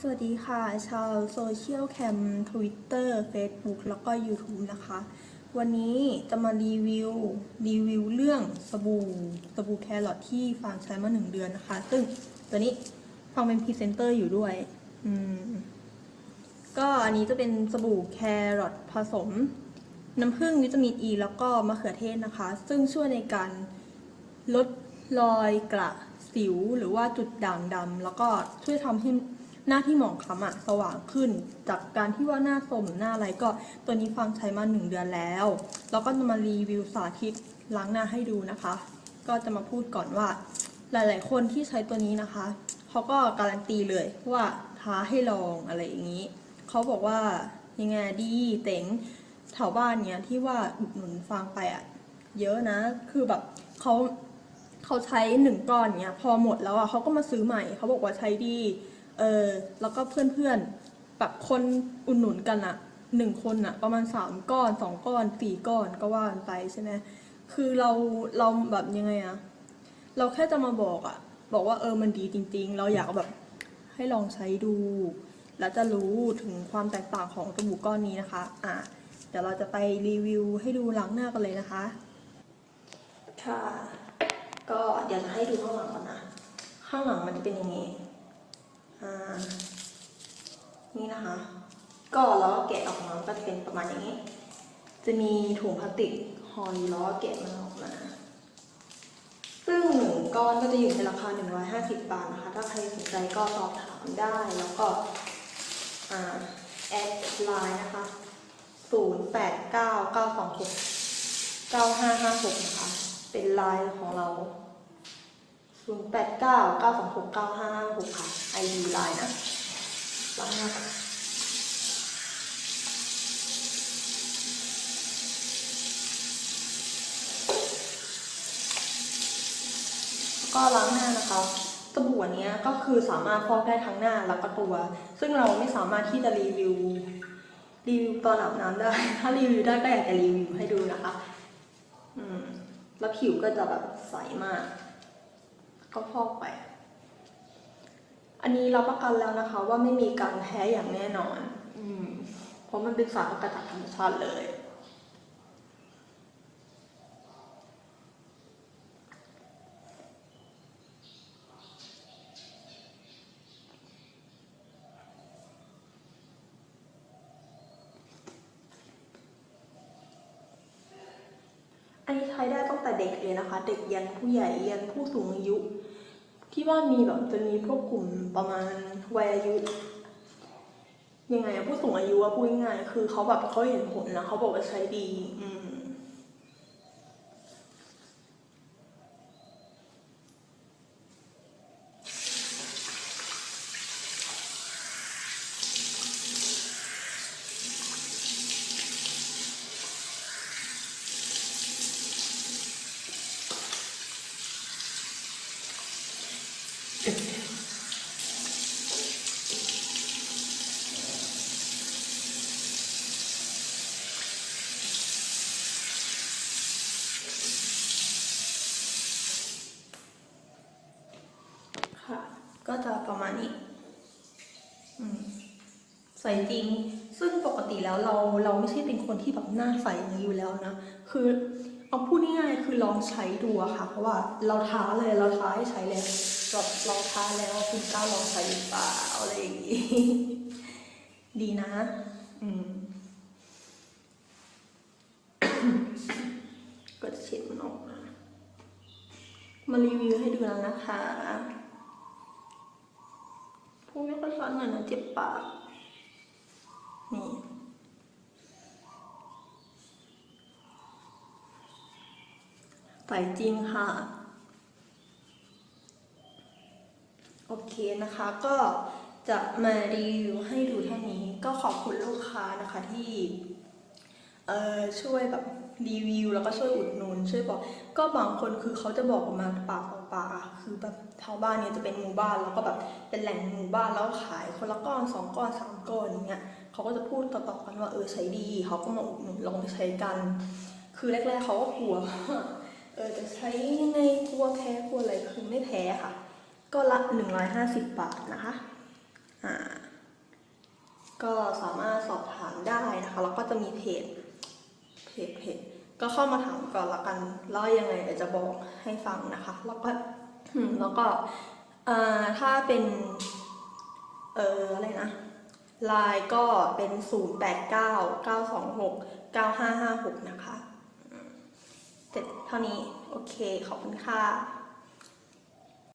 สวัสดีค่ะ ชาวโซเชียลแคม Twitter Facebook แล้วก็ YouTube นะคะ วันนี้จะมารีวิว รีวิวเรื่องสบู่สบู่แครอทที่ฟางใช้มาหนึ่งเดือนนะคะ ซึ่งตัวนี้ฟางเป็นพรีเซนเตอร์อยู่ด้วย อืม ก็อันนี้จะเป็นสบู่แครอทผสม น้ำผึ้งวิตามินอ e ีแล้วก็มะเขือเทศนะคะ ซึ่งช่วยในการลดรอยกระสิวหรือว่าจุดด่างดำแล้วก็ช่วยทำให้ หน้าที่หมองคล้ำอะสว่างขึ้น จากการที่ว่าหน้าสมหรือหน้าอะไรก็ตัวนี้ฟังใช้มาหนึ่งเดือนแล้ว แล้วก็จะมารีวิวสาธิตล้างหน้าให้ดูนะคะ ก็จะมาพูดก่อนว่า หลาย ๆ คนที่ใช้ตัวนี้นะคะเขาก็การันตีเลยว่าท้าให้ลองอะไรอย่างนี้เขาบอกว่ายังไงดีเต็งแถวบ้านเนี้ยที่ว่าอุดหนุนฟังไปอะเยอะนะ คือแบบเขาเขาใช้หนึ่งก้อนเนี้ยพอหมดแล้วอะเขาก็มาซื้อใหม่เขาบอกว่าใช้ดี เออแล้วก็เพื่อนๆแบบคนอุดหนุนกันอะหนึ่งคนอะประมาณสามก้อนสองก้อนสี่ก้อนก็ว่ากันไปใช่ไหมคือเราเราแบบยังไงอะเราแค่จะมาบอกอะบอกว่าเออมันดีจริง ๆ เราอยากแบบให้ลองใช้ดู แล้วจะรู้ถึงความแตกต่างของสบู่ก้อนนี้นะคะ อะเดี๋ยวเราจะไปรีวิวให้ดูหล้างหน้ากันเลยนะคะ ค่ะ ก็เดี๋ยวจะให้ดูข้างหลังก่อนนะ ข้างหลังมันจะเป็นอย่างนี้ นี่นะคะ ก็แล้วแกะออกมาก็จะเป็นประมาณอย่างนี้ จะมีถุงพลาสติกห่อล้วก็แกะมันออกมาซึ่งหนึ่งก้อนก็จะอยู่ในราคา 150 บาทนะคะ ถ้าใครสนใจก็สอบถามได้ แล้วก็แอดไลน์นะคะ 0 8 9 9 2 6 9 5 5 6 นะคะ เป็นไลน์ของเรา 0 8 9 9 2 6 9 5 5 6ค่ะ ID ไลน์นะล้างหน้าก่อนแล้วก็ล้างหน้านะคะสบู่อันเนี้ยก็คือสามารถฟอกได้ทั้งหน้าแล้วก็ตัว ซึ่งเราไม่สามารถที่จะรีวิวรีวิวตอนอาบน้ำได้ ถ้ารีวิวได้ก็อยากจะรีวิวให้ดูนะคะ อืม แล้วผิวก็จะแบบใสมาก ก็พอกไป อันนี้เราประกันแล้วนะคะ ว่าไม่มีการแพ้อย่างแน่นอน อืม เพราะมันเป็นสารสกัดจากธรรมชาติเลย อันนี้ใช้ได้ตั้งแต่เด็กเลยนะคะ เด็กยันผู้ใหญ่ยันผู้สูงอายุ ที่ว่ามีแบบจะมีพวกกลุ่มประมาณวัยอายุยังไงผู้สูงอายุอะพูดง่ายคือเขาแบบเขาเห็นผลนะเขาบอกว่าใช้ดี อืม ค่ะ ก็จะประมาณนี้ อืม ใส่จริง ซึ่งปกติแล้วเราเราไม่ใช่เป็นคนที่แบบหน้าใสอย่างนี้อยู่แล้วนะ คือเอาพูดง่ายๆคือลองใช้ดูอะค่ะ เพราะว่าเราท้าเลยเราท้าให้ใช้เลยแบบเราท้าแล้วคุณกล้าลองใช้หรือเปล่าอะไรอย่างงี้ ดีนะ อืมก็จะเช็ดมันออกมา มารีวิวให้ดูแล้วนะคะ อนหน่อยนะเจ็บปากนี่ไปจริงค่ะ โอเคนะคะก็จะมารีวิวให้ดูเท่านี้ก็ขอบคุณลูกค้านะคะที่ เอ่อช่วยแบบรีวิวแล้วก็ช่วยอุดหนุนช่วยบอก ก็บางคนคือเขาจะบอกออกมาปากต่อปากอะคือแบบแถวบ้านเนี่ยจะเป็นหมู่บ้านแล้วก็แบบเป็นแหล่งหมู่บ้านแล้วขายคนละก้อนสองก้อนสามก้อนอย่างเงี้ยเขาก็จะพูดต่อๆกันว่าเออใช้ดีเขาก็มาอุดหนุนลองไปใช้กัน คือแรกๆเขาก็กลัวเออจะใช้ยังไงกลัวแพ้กลัวอะไรคือไม่แพ้ค่ะ ก็ละหนึ่งร้อยห้าสิบบาทนะคะอ่าก็สามารถสอบถามได้นะคะแล้วก็จะมีเพจ เพจเพจก็เข้ามาถามก่อนละกันแล้วยังไงจะบอกให้ฟังนะคะ แล้วก็แล้วก็ถ้าเป็น เอออะไรนะไลน์ก็เป็น 0 8 9 9 2 6 9 5 5 6 นะคะ เสร็จเท่านี้ โอเค ขอบคุณค่ะ